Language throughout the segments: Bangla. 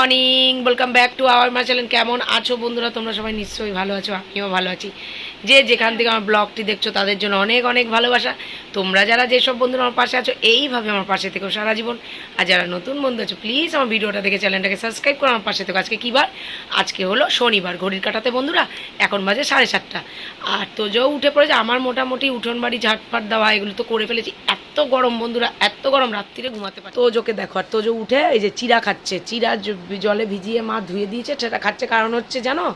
Morning welcome back to our মা চ্যানেল কেমন আছো বন্ধুরা? তোমরা সবাই নিশ্চয়ই ভালো আছো, আমিও ভালো আছি। যে যেখান থেকে আমার ব্লগটি দেখছ তাদের জন্য অনেক অনেক ভালোবাসা। তোমরা যারা যেসব বন্ধুরা আমার পাশে আছো, এইভাবে আমার পাশে থেকেও সারা জীবন। আর যারা নতুন বন্ধু আছো প্লিজ আমার ভিডিওটা দেখে চ্যানেলটাকে সাবস্ক্রাইব করো আমার পাশে থেকে। আজকে কী বার? আজকে হলো শনিবার, ঘড়ির কাটাতে বন্ধুরা, এখন বাজে সাড়ে সাতটা। আর তোজও উঠে পড়েছে, আমার মোটামুটি উঠোন বাড়ি ঝাটফাট দেওয়া, এগুলো তো করে ফেলেছি। এত গরম বন্ধুরা, এত গরম রাত্রিরে ঘুমাতে পারে। তোজোকে দেখো, আর তো তোজো উঠে এই যে চিরা খাচ্ছে চিরা জলে ভিজিয়ে মা ধুয়ে দিয়েছে, সেটা খাচ্ছে কারণ হচ্ছে জানো,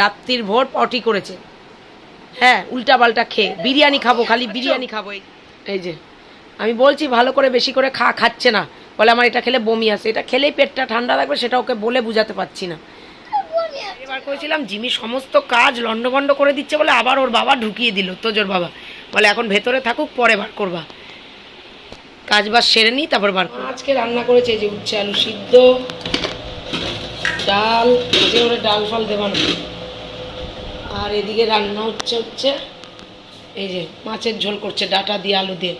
রাত্রির ভোর পটি করেছে। হ্যাঁ উল্টা পাল্টা খেয়ে। বিরিয়ানি খাব খালি বিরিয়ানি খাব। এই- এই যে আমি বলছি ভালো করে বেশি করে খা খাচ্ছে না। বলে আমার এটা খেলে বমি আসে। এটা খেলেই পেটটা ঠান্ডা লাগবে সেটা ওকে বলে বুঝাতে পারছি না। এবার করেছিলাম জিমি সমস্ত কাজ লন্ডভন্ড করে দিচ্ছে বলে আবার ওর বাবা ঢুকিয়ে দিল তোজোর বাবা। বলে এখন ভেতরে থাকুক পরে বার করবা। কাজ বাজ সেরে নিই তারপর বার করব। আজকে রান্না করেছে যে উচ্ছে আলু সিদ্ধ ডাল যে ওরা ডাল ফাল দেবা না আর এদিকে রান্না হচ্ছে হচ্ছে এই যে মাছের ঝোল করছে ডাটা দিয়ে আলু দিয়ে।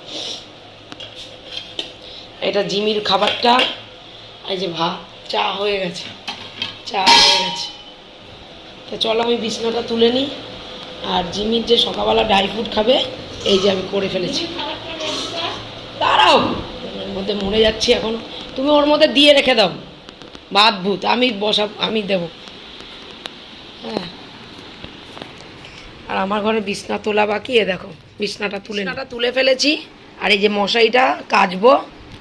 এটা জিমির খাবারটা, এই যে ভাত, চা হয়ে গেছে, চা হয়ে গেছে। তো চলো আমি বিছনাটা তুলে নিই, আর জিমির যে সকালবেলা ড্রাই ফ্রুট খাবে, এই যে আমি করে ফেলেছি। দাঁড়াও ওর মধ্যে মরে যাচ্ছি এখন। তুমি ওর মধ্যে দিয়ে রেখে দাও। ভাত ভূত, আমি বসা আমি দেবো। হ্যাঁ। আর আমার ঘরে বিছনা তোলা বাকি এ দেখো বিছনাটা তুলে বিছনাটা তুলে ফেলেছি। আর এই যে মশারিটা কাচবো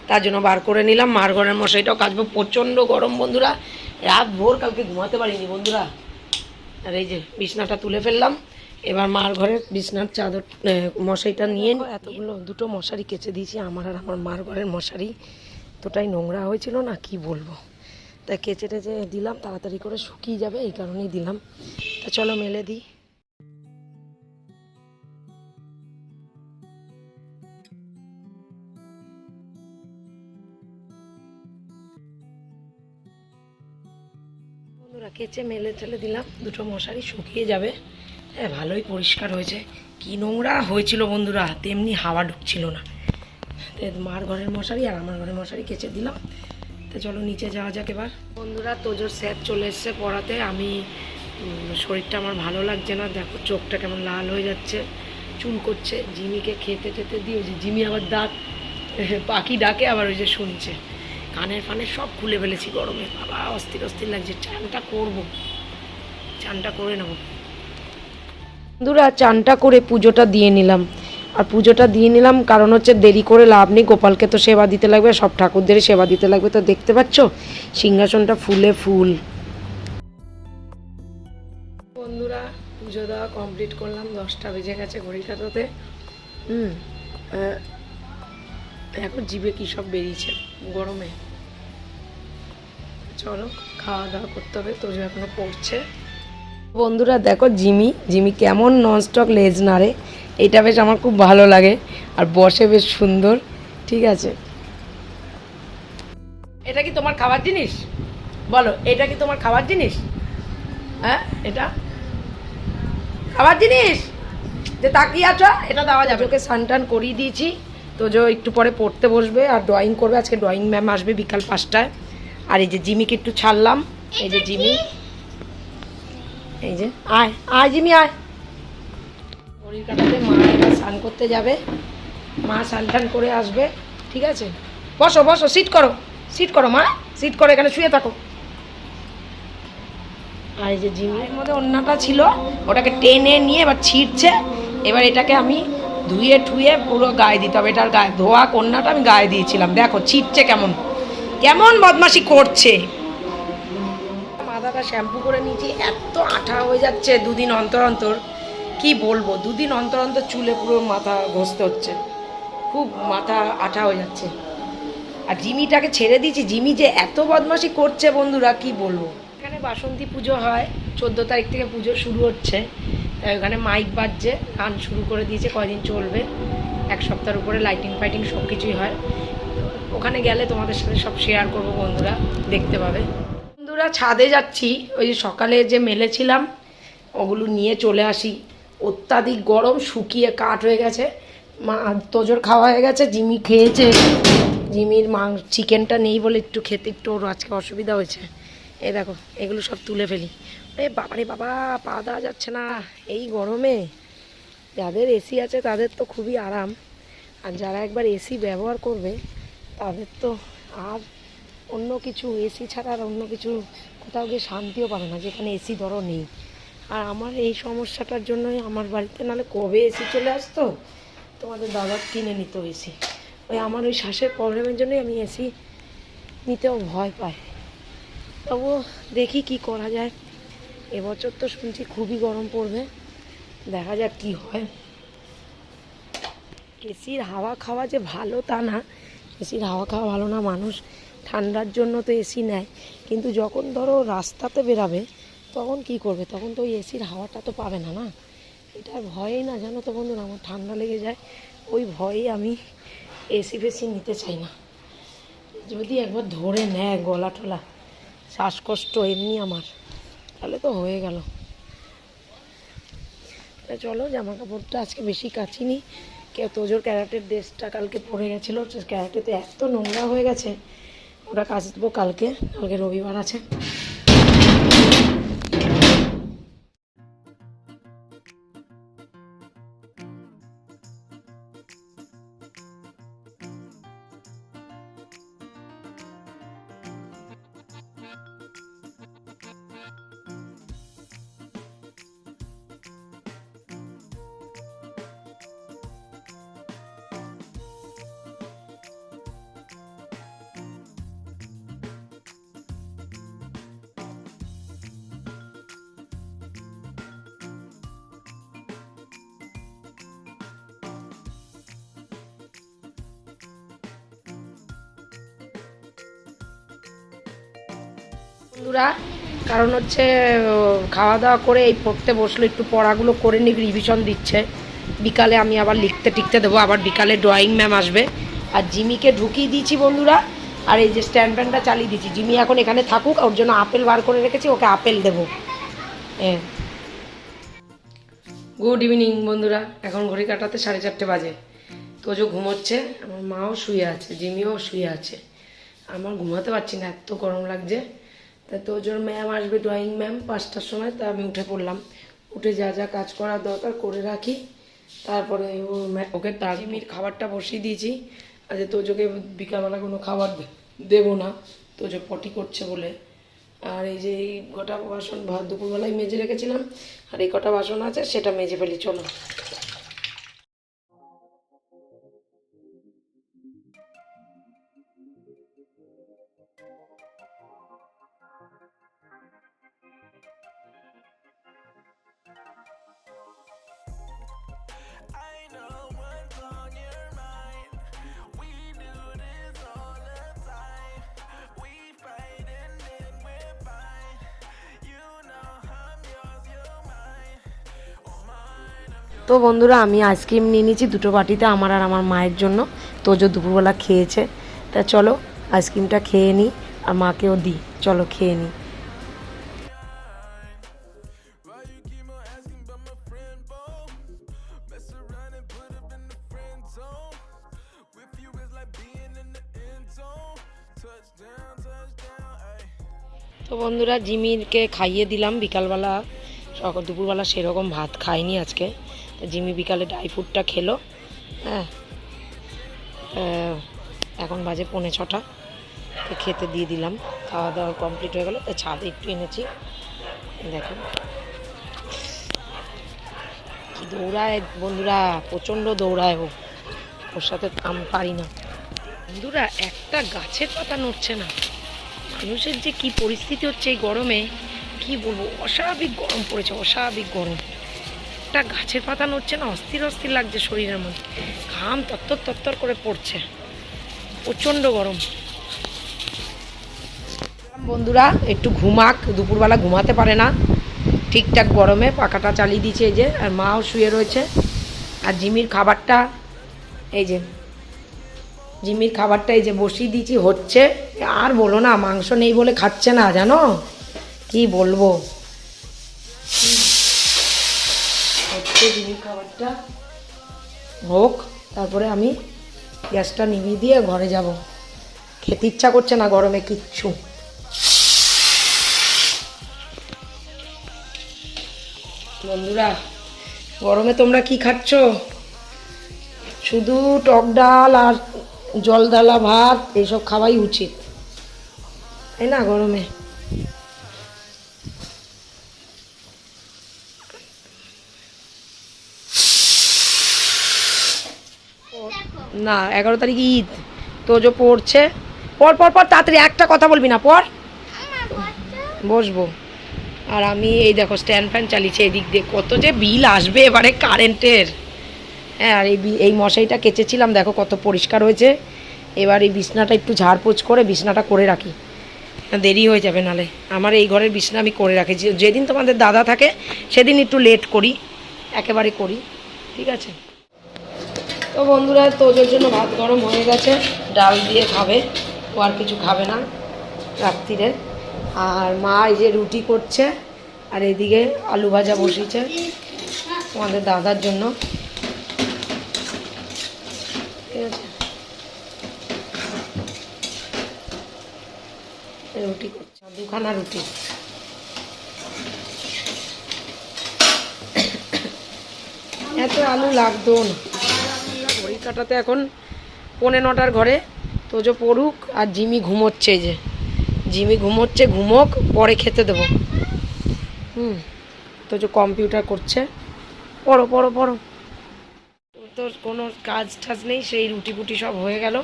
তার জন্য বার করে নিলাম। মার ঘরের মশারিটাও কাচবো। প্রচণ্ড গরম বন্ধুরা রাত ভোর কালকে ঘুমাতে পারিনি বন্ধুরা। আর এই যে বিছনাটা তুলে ফেললাম। এবার মার ঘরের বিছনার চাদর মশারিটা নিয়ে এতগুলো দুটো মশারি কেচে দিয়েছি। আমার আর আমার মার ঘরের মশারি তোটাই নোংরা হয়েছিল না কি বলব? তা কেচে টেচে দিলাম তাড়াতাড়ি করে শুকিয়ে যাবে এই কারণেই দিলাম। তা চলো মেলে দিই। বন্ধুরা কেচে, মেলে ঠেলে দিলাম। দুটো মশারি শুকিয়ে যাবে। হ্যাঁ ভালোই পরিষ্কার হয়েছে। কি নোংরা হয়েছিল বন্ধুরা, তেমনি হাওয়া ঢুকছিল না। মার ঘরের মশারি আর আমার ঘরের মশারি কেচে দিলাম। তো চলো নিচে যাওয়া যাক এবার। বন্ধুরা, তোজোর স্যার চলে এসছে পড়াতে। আমি শরীরটা আমার ভালো লাগছে না। দেখো, চোখটা কেমন লাল হয়ে যাচ্ছে। চুল করছে। জিমিকে খেতে খেতে দিয়ে ওই যে জিমি আবার দাঁত পাখি ডাকে, আবার ওই যে শুনছে। কানের ফানের সব খুলে ফেলেছি গরমে। বাবা অস্থির অস্থির লাগছে। চানটা করব। চানটা করে নেব। বন্ধুরা চানটা করে পুজোটা দিয়ে নিলাম। আর পুজোটা দিয়ে নিলাম কারণ হচ্ছে দেরি করে লাভ নেই। গোপালকে তো সেবা দিতে লাগবে সব ঠাকুরদেরই সেবা দিতে লাগবে। তো দেখতে পাচ্ছ? সিংহাসনটা ফুলে ফুল। বন্ধুরা পুজো দেওয়া কমপ্লিট করলাম। দশটা বেজে গেছে ঘড়ি কাটাতে হুম। এখন জিভে কী সব বেরিয়েছে? গরমে? চলো, খাওয়া দাওয়া করতে হবে, তোজো এখনও পড়ছে। বন্ধুরা, দেখো জিমি জিমি কেমন ননস্টক লেজ নাড়ে। এটা বেশ আমার খুব ভালো লাগে, আর বসে বেশ সুন্দর, ঠিক আছে? এটা কি তোমার খাবার জিনিস? বলো, এটা কি তোমার খাবার জিনিস? হ্যাঁ এটা? খাবার জিনিস? যে তাকিয়ে আছো, এটা দেওয়া যাবে। ওকে সানটান করিয়ে দিয়েছি। তো যে একটু পরে পড়তে বসবে আর ড্রয়িং করবে। আজকে ড্রয়িং ম্যাম আসবে বিকাল পাঁচটায়। আর এই যে জিমিকে একটু ছাড়লাম। এই যে জিমি। এই যে, আয় আয় জিমি, আয়। ঘড়ির কাটাতে মা এবার স্নান করতে যাবে। মা স্নান টান করে আসবে, ঠিক আছে? বসো বসো সিট করো সিট করো মা সিট করো, এখানে শুয়ে থাকো। আর এই যে জিমির মধ্যে অন্যটা ছিল, ওটাকে টেনে নিয়ে এবার ছিঁড়ছে। এবার এটাকে আমি ধুয়ে ঠুয়ে পুরো গায়ে দিতে হবে। এটার গায়ে, ধোয়া কন্যাটা আমি গায়ে দিয়েছিলাম। দেখো, ছিটছে কেমন। কেমন বদমাশি করছে। মাথাটা শ্যাম্পু করে নিয়েছি। এত আঠা হয়ে যাচ্ছে দুদিন অন্তর অন্তর। কি বলব? দুদিন অন্তর অন্তর চুলে পুরো মাথা ঘষতে হচ্ছে। খুব মাথা আঠা হয়ে যাচ্ছে। আর জিমিটাকে ছেড়ে দিয়েছি। জিমি যে এত বদমাশি করছে বন্ধুরা, কি বলব? এখানে বাসন্তী পুজো হয়। চোদ্দ তারিখ থেকে পুজো শুরু হচ্ছে। তাই ওখানে মাইক বাজছে, গান শুরু করে দিয়েছে, কয়দিন চলবে, এক সপ্তাহের উপরে লাইটিং ফাইটিং সব কিছুই হয়। ওখানে গেলে তোমাদের সাথে সব শেয়ার করব বন্ধুরা, দেখতে পাবে। বন্ধুরা, ছাদে যাচ্ছি, ওই যে সকালে যে মেলেছিলাম, ওগুলো নিয়ে চলে আসি। অত্যাধিক গরম, শুকিয়ে কাঠ হয়ে গেছে। মা, তোজোর খাওয়া হয়ে গেছে, জিমি খেয়েছে। জিমির মাং চিকেনটা নেই বলে একটু খেতে, একটু ওর আজকে অসুবিধা হয়েছে। এই দেখো, এগুলো সব তুলে ফেলি। এ বাবারে বাবা, পা দেওয়া যাচ্ছে না। এই গরমে যাদের এসি আছে তাদের তো খুবই আরাম। আর যারা একবার এসি ব্যবহার করবে, তাদের তো আর অন্য কিছু এসি ছাড়া আর অন্য কিছু কোথাও গিয়ে শান্তিও পাবে না, যেখানে এসি ধরো নেই। আর আমার এই সমস্যাটার জন্যই আমার বাড়িতে নাহলে কবে এসি চলে আসতো? তোমাদের দাদা কিনে নিত এসি ওই আমার ওই শ্বাসের প্রবলেমের জন্যই আমি এসি নিতেও ভয় পাই। তবুও দেখি কি করা যায়। এবছর তো শুনছি খুবই গরম পড়বে। দেখা যাক কি হয়। এসির হাওয়া খাওয়া যে ভালো তা না, এসির হাওয়া খাওয়া ভালো না, মানুষ ঠান্ডার জন্য তো এসি নেয়। কিন্তু যখন ধরো রাস্তাতে বেরাবে, তখন কি করবে? তখন তো ওই এসির হাওয়াটা তো পাবে না না? এটা ভয়েই না, জানো তো বন্ধুরা, আমার ঠান্ডা লেগে যায়। ওই ভয়েই আমি এসি ফেসি নিতে চাই না। যদি একবার ধরে নেয় গলা টলা শ্বাসকষ্ট এমনি আমার। তাহলে তো হয়ে গেল। চলো জামা কাপড়টা আজকে বেশি কাচিনি। তোজোর ক্যারাটের ড্রেসটা কালকে পরে গেছিল ক্যারাটেতে এত নোংরা হয়ে গেছে। ওটা কাচবো কালকে কালকে রবিবার আছে। বন্ধুরা, কারণ হচ্ছে খাওয়া দাওয়া করে এই পড়তে বসল, একটু পড়াগুলো করে নিক রিভিশন দিচ্ছে। বিকালে আমি আবার লিখতে টিখতে দেবো, আবার বিকালে ড্রয়িং ম্যাম আসবে। আর জিমিকে ঢুকিয়ে দিয়েছি বন্ধুরা, আর এই যে স্ট্যান্ড ফ্যানটা চালিয়ে দিয়েছি। জিমি এখন এখানে থাকুক, ওর জন্য আপেল বার করে রেখেছি, ওকে আপেল দেবো। হ্যাঁ গুড ইভিনিং বন্ধুরা। এখন ঘড়ি কাটাতে সাড়ে চারটে বাজে। তোজো ঘুমোচ্ছে, আমার মাও শুয়ে আছে, জিমিও শুয়ে আছে। আমার ঘুমাতে পারছি না, এত গরম লাগছে। তা তোজোর ম্যাম আসবে ড্রয়িং ম্যাম পাঁচটার সময় তা আমি উঠে পড়লাম। উঠে যা যা কাজ করার দরকার করে রাখি। তারপরে ওকে তার জিমির খাবারটা বসিয়ে দিয়েছি আজ তোজোকে বিকালবেলা কোনো খাবার দেবো না তোজো পটি করছে বলে। আর এই যে এই কটা বাসন ভাত দুপুরবেলায় মেজে রেখেছিলাম আর এই কটা বাসন আছে সেটা মেজে ফেলি চলো। তো বন্ধুরা, আমি আইসক্রিম নিয়ে নিয়েছি দুটো বাটিতে আমার আর আমার মায়ের জন্য। তো যে দুপুরবেলা খেয়েছে, তা চলো আইসক্রিমটা খেয়ে নিই, আর মাকেও দিই। চলো খেয়ে নিই। তো বন্ধুরা, জিমিকে খাইয়ে দিলাম। বিকালবেলা দুপুরবেলা সেরকম ভাত খাইনি আজকে। জিমি বিকালে ড্রাই ফ্রুটটা খেলো হ্যাঁ। এখন বাজে পৌনে ছটা খেতে দিয়ে দিলাম। খাওয়া দাওয়া কমপ্লিট হয়ে গেলো, তো ছাদে একটু এনেছি। দেখো। দৌড়ায় বন্ধুরা, প্রচণ্ড দৌড়ায় ও। ওর সাথে আমি পারি না। বন্ধুরা, একটা গাছের পাতা নড়ছে না। মানুষের যে কি পরিস্থিতি হচ্ছে এই গরমে, কি বলব? অস্বাভাবিক গরম পড়েছে, অস্বাভাবিক গরম। একটা গাছের পাতা নড়ছে না, অস্থির অস্থির লাগছে শরীরের মধ্যে। ঘাম তত্তর তত্তর করে পড়ছে। প্রচণ্ড গরম। বন্ধুরা, একটু ঘুমাক, দুপুরবেলা ঘুমাতে পারে না। ঠিকঠাক গরমে পাখাটা চালিয়ে দিয়েছে এই যে, আর মাও শুয়ে রয়েছে। আর জিমির খাবারটা, এই যে, জিমির খাবারটা এই যে বসিয়ে দিয়েছি, হচ্ছে। আর বলো না, মাংস নেই বলে খাচ্ছে না, জানো? কি বলব? জিমির খাবারটা হোক, তারপরে আমি গ্যাসটা নিভিয়ে দিয়ে ঘরে যাব। খেতে ইচ্ছা করছে না গরমে কিচ্ছু। বন্ধুরা, গরমে তোমরা কি খাচ্ছ? শুধু টক ডাল আর জল ডালা ভাত এইসব খাওয়াই উচিত। তাই না গরমে? না, এগারো তারিখ ঈদ। তো যে পড়ছে। পর পর পর তাড়াতাড়ি একটা কথা বলবি না পর বসবো। আর আমি এই দেখো স্ট্যান্ড ফ্যান চালিয়েছি এদিক দিয়ে। কত যে বিল আসবে এবারে কারেন্টের। হ্যাঁ আর এই এই মশারিটা কেচেছিলাম, দেখো কত পরিষ্কার হয়েছে। এবার এই বিছনাটা একটু ঝাড়পোছ করে বিছনাটা করে রাখি। দেরি হয়ে যাবে নালে। আমার এই ঘরের বিছনা আমি করে রাখি। যেদিন তোমাদের দাদা থাকে, সেদিন একটু লেট করি। একেবারে করি। ঠিক আছে? তো বন্ধুরা তোজোর জন্য ভাত গরম হয়ে গেছে। ডাল দিয়ে খাবে, ও আর কিছু খাবে না রাত্রিরে। আর মা এই যে রুটি করছে, আর এদিকে আলু ভাজা বসিয়েছে তোমাদের দাদার জন্য। ঠিক আছে? রুটি করছে, দুখানা রুটি। এত আলু লাগতো না। কাটাতে এখন পৌনে নটার ঘরে। তোজো পড়ুক আর জিমি ঘুমোচ্ছে যে। জিমি ঘুমোচ্ছে, ঘুমোক, পরে খেতে দেবো। হুম তোজো কম্পিউটার করছে। পড়ো পড়ো পড়ো। তোর তো কোনো কাজ টাজ নেই, সেই রুটি ফুটি সব হয়ে গেল।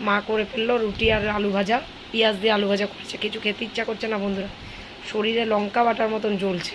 মা করে ফেলল রুটি আর আলু ভাজা। পেঁয়াজ দিয়ে আলু ভাজা করেছে। কিছু খেতে ইচ্ছা করছে না বন্ধুরা। শরীরে লঙ্কা বাটার মতন জ্বলছে।